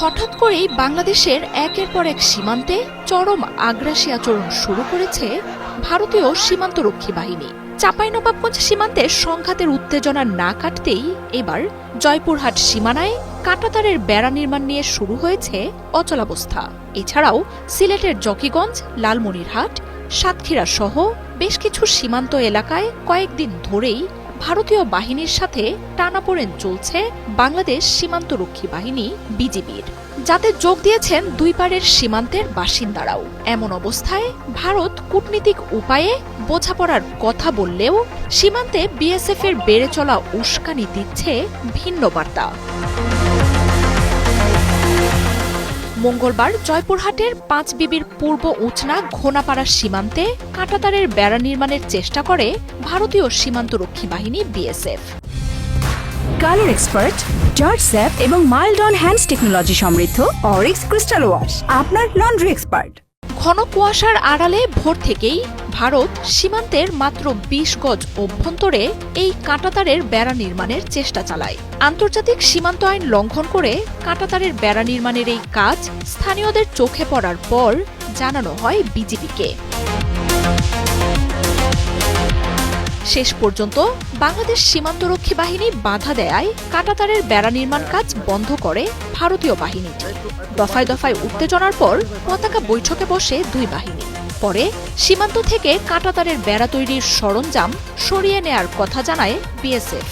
হঠাৎ করেই বাংলাদেশের একের পর এক সীমান্তে চরম আগ্রাসী আচরণ শুরু করেছে ভারতীয় সীমান্তরক্ষী বাহিনী। চাঁপাইনবাবগঞ্জ সীমান্তে সংঘাতের উত্তেজনা না কাটতেই এবার জয়পুরহাট সীমানায় কাঁটাতারের বেড়া নির্মাণ নিয়ে শুরু হয়েছে অচলাবস্থা। এছাড়াও সিলেটের জকিগঞ্জ, লালমনিরহাট সাতক্ষীরা সহ বেশ কিছু সীমান্ত এলাকায় কয়েকদিন ধরেই ভারতীয় বাহিনীর সাথে টানাপোড়েন চলছে বাংলাদেশ সীমান্তরক্ষী বাহিনী, বিজিবির। যাতে যোগ দিয়েছেন দুই পারের সীমান্তের বাসিন্দারাও। এমন অবস্থায় ভারত কূটনীতিক উপায়ে বোঝাপড়ার কথা বললেও সীমান্তে বিএসএফ এর বেড়ে চলা উস্কানি দিচ্ছে ভিন্ন বার্তা। মঙ্গলবার জয়পুরহাটের পাঁচ বিবির পূর্ব উচনা ঘোনাপাড়া সীমান্তে কাঁটাতারের বেড়া নির্মাণের চেষ্টা করে ভারতীয় সীমান্তরক্ষী বাহিনী বিএসএফ। কালার এক্সপার্ট জর্জ স্যাপ এবং মাইল্ড অন হ্যান্ডস টেকনোলজি সমৃদ্ধ অরিক্স ক্রিস্টাল ওয়াশ আপনার লন্ড্রি এক্সপার্ট। ঘন কুয়াশার আড়ালে ভোর থেকেই ভারত সীমান্তের মাত্র বিশ গজ অভ্যন্তরে এই কাঁটাতারের বেড়া নির্মাণের চেষ্টা চালায়। আন্তর্জাতিক সীমান্ত আইন লঙ্ঘন করে কাঁটাতারের বেড়া নির্মাণের এই কাজ স্থানীয়দের চোখে পড়ার পর জানানো হয় বিজেপিকে। শেষ পর্যন্ত বাংলাদেশ সীমান্তরক্ষী বাহিনী বাধা দেয়ায় কাঁটাতারের বেড়া নির্মাণ কাজ বন্ধ করে ভারতীয় বাহিনী। দফায় দফায় উত্তেজনার পর পতাকা বৈঠকে বসে দুই বাহিনী। পরে সীমান্ত থেকে কাঁটাতারের বেড়া তৈরির সরঞ্জাম সরিয়ে নেয়ার কথা জানায় বিএসএফ।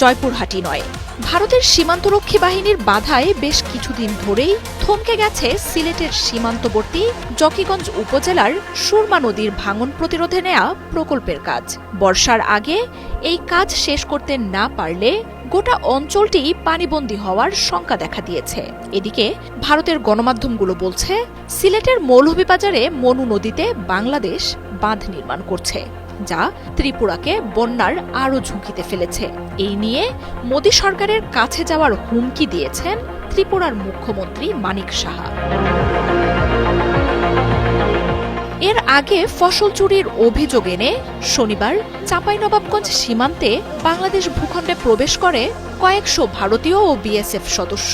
জয়পুরহাটি নয়। ভারতের সীমান্তরক্ষী বাহিনীর বাধায় বেশ কিছুদিন ধরেই থমকে গেছে সিলেটের সীমান্তবর্তী জকিগঞ্জ উপজেলার সুরমা নদীর ভাঙন প্রতিরোধে নেয়া প্রকল্পের কাজ। বর্ষার আগে এই কাজ শেষ করতে না পারলে গোটা অঞ্চলটি পানিবন্দী হওয়ার শঙ্কা দেখা দিয়েছে। এদিকে ভারতের গণমাধ্যমগুলো বলছে, সিলেটের মৌলভীবাজারে মনু নদীতে বাংলাদেশ বাঁধ নির্মাণ করছে। যা ত্রিপুরাকে বন্যার আরও ঝুঁকিতে ফেলেছে। এই নিয়ে মোদী সরকারের কাছে যাওয়ার হুমকি দিয়েছেন ত্রিপুরার মুখ্যমন্ত্রী মানিক সাহা। এর আগে ফসল চুরির অভিযোগ এনে শনিবার চাঁপাইনবাবগঞ্জ সীমান্তে বাংলাদেশ ভূখণ্ডে প্রবেশ করে কয়েকশো ভারতীয় ও বিএসএফ সদস্য।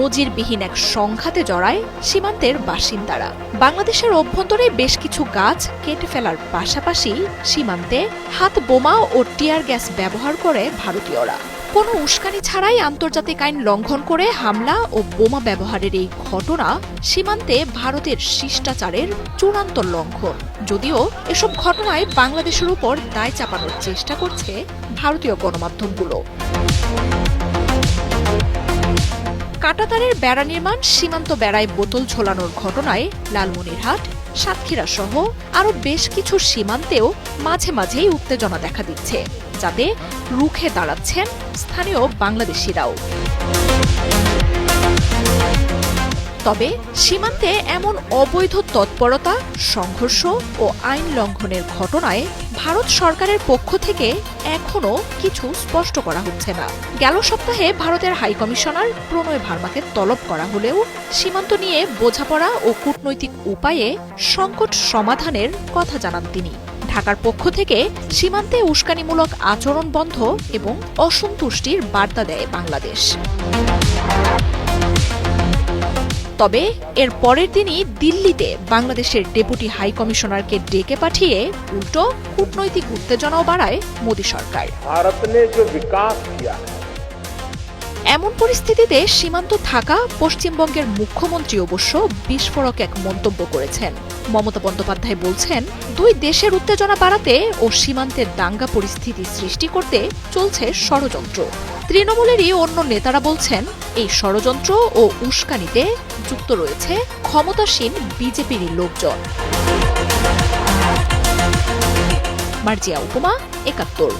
নজিরবিহীন এক সংঘাতে জড়ায় সীমান্তের বাসিন্দারা। বাংলাদেশের অভ্যন্তরে বেশ কিছু গাছ কেটে ফেলার পাশাপাশি সীমান্তে হাত বোমা ও টিয়ার গ্যাস ব্যবহার করে ভারতীয়রা। কোনো উস্কানি ছাড়াই আন্তর্জাতিক আইন লঙ্ঘন করে হামলা ও বোমা ব্যবহারের এই ঘটনা সীমান্তে ভারতের শিষ্টাচারের চূড়ান্ত লঙ্ঘন। যদিও এসব ঘটনায় বাংলাদেশের উপর দায় চাপানোর চেষ্টা করছে ভারতীয় গণমাধ্যমগুলো। কাটাতারের বেড়া নির্মাণ, সীমান্ত বেড়ায় বোতল ঝোলানোর ঘটনায় লালমনিরহাট সাতক্ষীরা সহ আরও বেশ কিছু সীমান্তেও মাঝে মাঝেই উত্তেজনা দেখা দিচ্ছে। যাতে রুখে দাঁড়াচ্ছেন স্থানীয় বাংলাদেশিরাও। তবে সীমান্তে এমন অবৈধ তৎপরতা, সংঘর্ষ ও আইন লঙ্ঘনের ঘটনায় ভারত সরকারের পক্ষ থেকে এখনও কিছু স্পষ্ট করা হচ্ছে না। গেল সপ্তাহে ভারতের হাইকমিশনার প্রণয় ভার্মাকে তলব করা হলেও সীমান্ত নিয়ে বোঝাপড়া ও কূটনৈতিক উপায়ে সংকট সমাধানের কথা জানান তিনি। ঢাকার পক্ষ থেকে সীমান্তে উস্কানিমূলক আচরণ বন্ধ এবং অসন্তুষ্টির বার্তা দেয় বাংলাদেশ। তবে এর পরের দিনই দিল্লিতে বাংলাদেশের ডেপুটি হাই কমিশনারকে ডেকে পাঠিয়ে উল্টো কূটনৈতিক উত্তেজনাও বাড়ায় মোদী সরকার। এমন পরিস্থিতিতে সীমান্ত থাকা পশ্চিমবঙ্গের মুখ্যমন্ত্রী অবশ্য বিস্ফোরক এক মন্তব্য করেছেন। মমতা বন্দ্যোপাধ্যায় বলছেন, দুই দেশের উত্তেজনা বাড়াতে ও সীমান্তের দাঙ্গা পরিস্থিতি সৃষ্টি করতে চলছে ষড়যন্ত্র। তৃণমূলেরই অন্য নেতারা বলছেন, এই ষড়যন্ত্র ও উস্কানিতে যুক্ত রয়েছে ক্ষমতাসীন বিজেপিরই লোকজন। মার্জিয়া উপমা, একাত্তর।